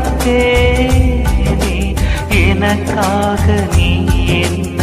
மறித்தேனே எனக்காக நீ என்ன